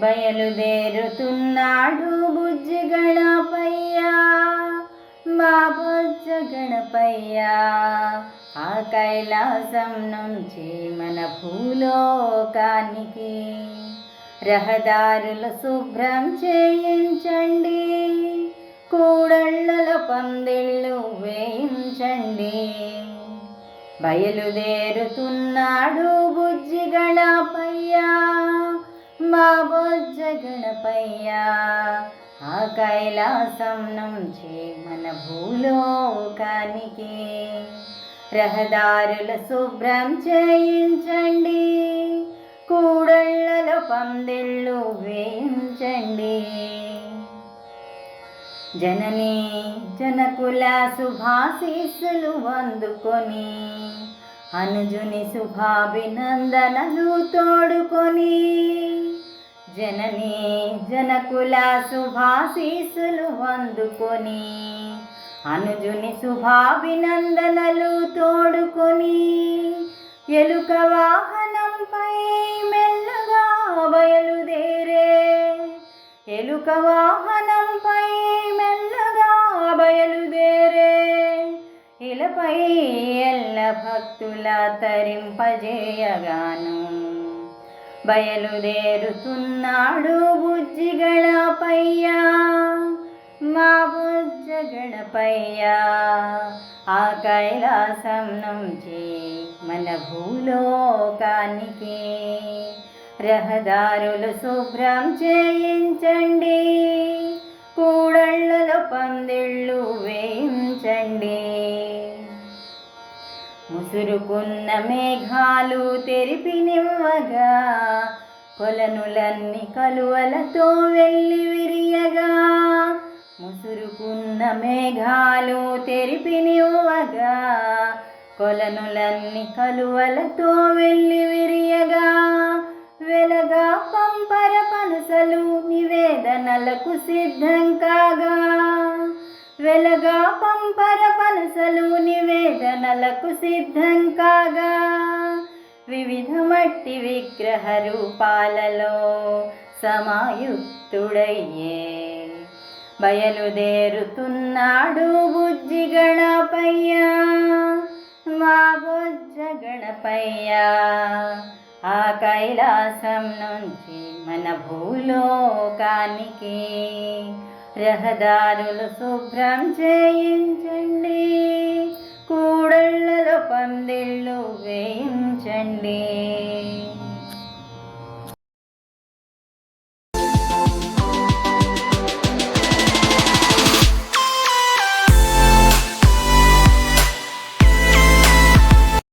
బయలుదేరుతున్నాడు బుజ్జి గణపయ్యా గణపయ్యా ఆ కైలాసం నుంచి మన భూలోకానికి రహదారులు శుభ్రం చేయించండి కూడళ్ళల పందిళ్ళు వేయించండి. బయలుదేరుతున్నాడు బుజ్జిగణపయ్య. గణపయ్యా. ఆ కైలాసం నుంచి మన భూలోకానికి రహదారుల శుభ్రం చేయించండి. కూడళ్ళలో పందిళ్ళు వేయించండి. జనని జనకుల శుభాశీస్సులు అందుకొని అనుజుని శుభాభినందనలు తోడుకొని జననీ జనకుల శుభాశీసులు అందుకొని అనుజుని శుభాభినందనలు తోడుకొని ఎలుక వాహనంపై మెల్లగా బయలుదేరే ఎలుక వాహనంపై మెల్లగా బయలుదేరే ఇలపై ఎల్ల భక్తుల తరింపజేయగాను. బయలుదేరుతున్నాడు బుజ్జిగళ గణపయ్యా మా బుజ్జ గణపయ్యా ఆ కైలాసం నుంచి మన భూలోకానికి రహదారులు శుభ్రం చేయించండి. కూడళ్ళలో పందిళ్ళు వేయించండి. ముసురుకున్న మేఘాలు తెరిపినివ్వగా కొలనులన్నీ కలువలతో వెళ్ళి విరియగా. ముసురుకున్న మేఘాలు తెరిపినివ్వగా కొలనులన్నీ కలువలతో వెళ్ళి విరియగా. వెలగా పంపర పనసలు నివేదనలకు సిద్ధం కాగా. వెలగా పంపర పనసలు నివేదనలకు సిద్ధం కాగా వివిధ మట్టి విగ్రహ రూపాలలో సమాయుక్తుడయ్యే. బయలుదేరుతున్నాడు బుజ్జి గణపయ్య మా బుజ్జ ఆ కైలాసం నుంచి మన భూలోకానికి రహదారులు శుభ్రం చేయించండి. పందిళ్ళు వేయించండి.